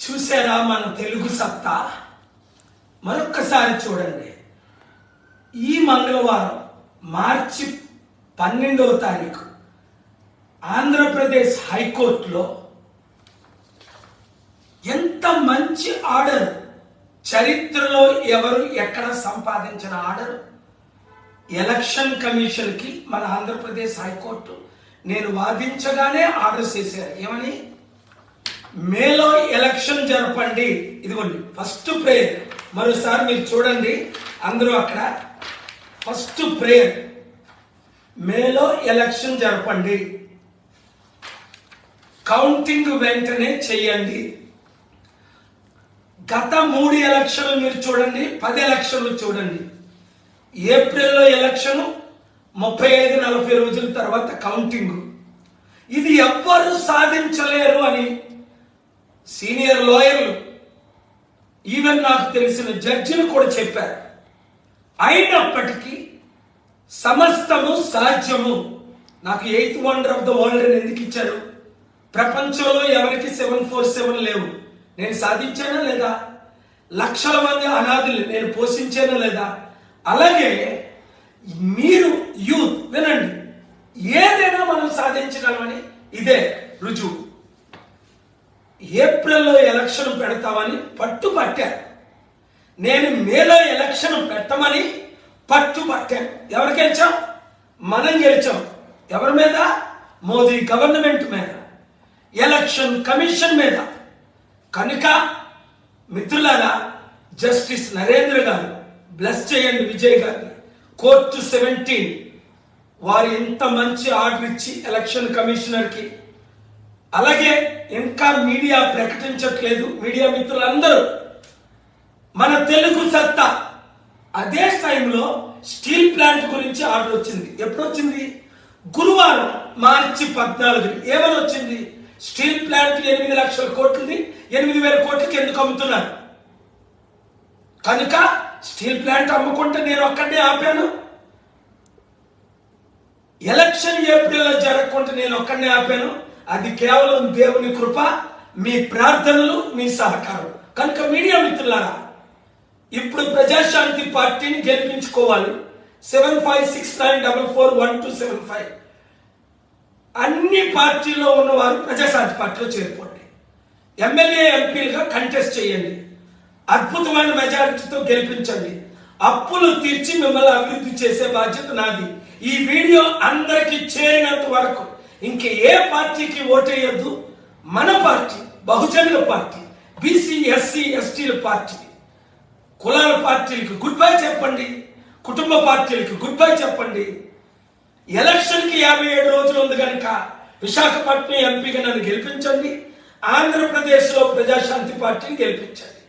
చూసారా మన తెలుగు సత్తా? మరొక్కసారి చూడండి. ఈ మంగళవారం మార్చి పన్నెండవ తారీఖు ఆంధ్రప్రదేశ్ హైకోర్టులో ఎంత మంచి ఆర్డర్? చరిత్రలో ఎవరు ఎక్కడ సంపాదించిన ఆర్డర్? ఎలక్షన్ కమిషన్కి మన ఆంధ్రప్రదేశ్ హైకోర్టు నేను వాదించగానే ఆర్డర్ చేశారు. ఏమని? మేలో ఎలక్షన్ జరపండి. ఇదిగోండి ఫస్ట్ ప్రేయర్ మరోసారి మీరు చూడండి అందరూ అక్కడ. ఫస్ట్ ప్రేయర్ మేలో ఎలక్షన్ జరపండి. కౌంటింగ్ వెంటనే చేయండి. గత మూడు ఎలక్షన్లు మీరు చూడండి పది ఎలక్షన్లు చూడండి. ఏప్రిల్లో ఎలక్షన్ ముప్పై ఐదు నలభై రోజుల తర్వాత కౌంటింగ్ ఇది ఎవ్వరు సాధించలేరు అని సీనియర్ లాయర్లు ఈవెన్ నాకు తెలిసిన జడ్జిలు కూడా చెప్పారు. అయినప్పటికీ సమస్తము సాధ్యము. నాకు eighth wonder of the world అని ఎందుకు ఇచ్చారు? ప్రపంచంలో ఎవరికి సెవెన్ ఫోర్ సెవెన్ లేవు? నేను సాధించానా లేదా? లక్షల మంది అనాథులు నేను పోషించానా లేదా? అలాగే మీరు యూత్ వినండి. ఏదైనా మనం సాధించగలమని ఇదే రుజువు. ఏప్రిల్లో ఎలక్షన్ పెడతామని పట్టు పట్టారు నేను మేలో ఎలక్షన్ పెట్టమని పట్టు పట్టాను ఎవరు గెలిచాం? మనం గెలిచాం. ఎవరి మీద? మోదీ గవర్నమెంట్ మీద. ఎలక్షన్ కమిషన్ మీద. కనుక మిత్రులారా జస్టిస్ నరేంద్ర గారు బ్లెస్ చేయండి విజయ్ గారిని. కోర్టు సెవెంటీన్ వారు ఎంత మంచి ఆర్డర్ ఇచ్చి ఎలక్షన్ కమిషనర్కి అలాగే ఇంకా మీడియా ప్రకటించట్లేదు. మీడియా మిత్రులందరూ. మన తెలుగు సత్తా అదే టైంలో స్టీల్ ప్లాంట్ గురించి ఆర్డర్ వచ్చింది. ఎప్పుడు వచ్చింది గురువారం మార్చి పద్నాలుగు ఏమని వచ్చింది? స్టీల్ ప్లాంట్ ఎనిమిది లక్షల కోట్లది ఎనిమిది వేల కోట్లకి ఎందుకు అమ్ముతున్నారు? కనుక స్టీల్ ప్లాంట్ అమ్ముకుంటే నేను ఒక్కడే ఆపాను. ఎలక్షన్ ఏప్రిల్లో జరగకుండా నేను ఒక్కడనే ఆపాను. అది కేవలం దేవుని కృప మీ ప్రార్థనలు మీ సహకారం. కనుక మీడియా మిత్రులారా ఇప్పుడు ప్రజాశాంతి పార్టీని గెలిపించుకోవాలి. Seven five six nine double four one two seven five అన్ని పార్టీలో ఉన్నవారు ప్రజాశాంతి పార్టీలో చేరుకోండి ఎమ్మెల్యే ఎంపీలుగా కంటెస్ట్ చేయండి. అద్భుతమైన మెజారిటీతో గెలిపించండి. అప్పులు తీర్చి మిమ్మల్ని అభివృద్ధి చేసే బాధ్యత నాది. ఈ వీడియో అందరికీ చేరినంత వరకు ఇంక ఏ పార్టీకి ఓటేయద్దు. మన పార్టీ బహుజనుల పార్టీ బీసీ ఎస్సీ ఎస్టీల పార్టీ. కులాల పార్టీలకు గుడ్ బై చెప్పండి. కుటుంబ పార్టీలకు గుడ్ బై చెప్పండి. ఎలక్షన్కి యాభై ఏడు రోజులు ఉంది కనుక విశాఖపట్నం ఎంపీగా నన్ను గెలిపించండి. ఆంధ్రప్రదేశ్లో ప్రజాశాంతి పార్టీని గెలిపించండి.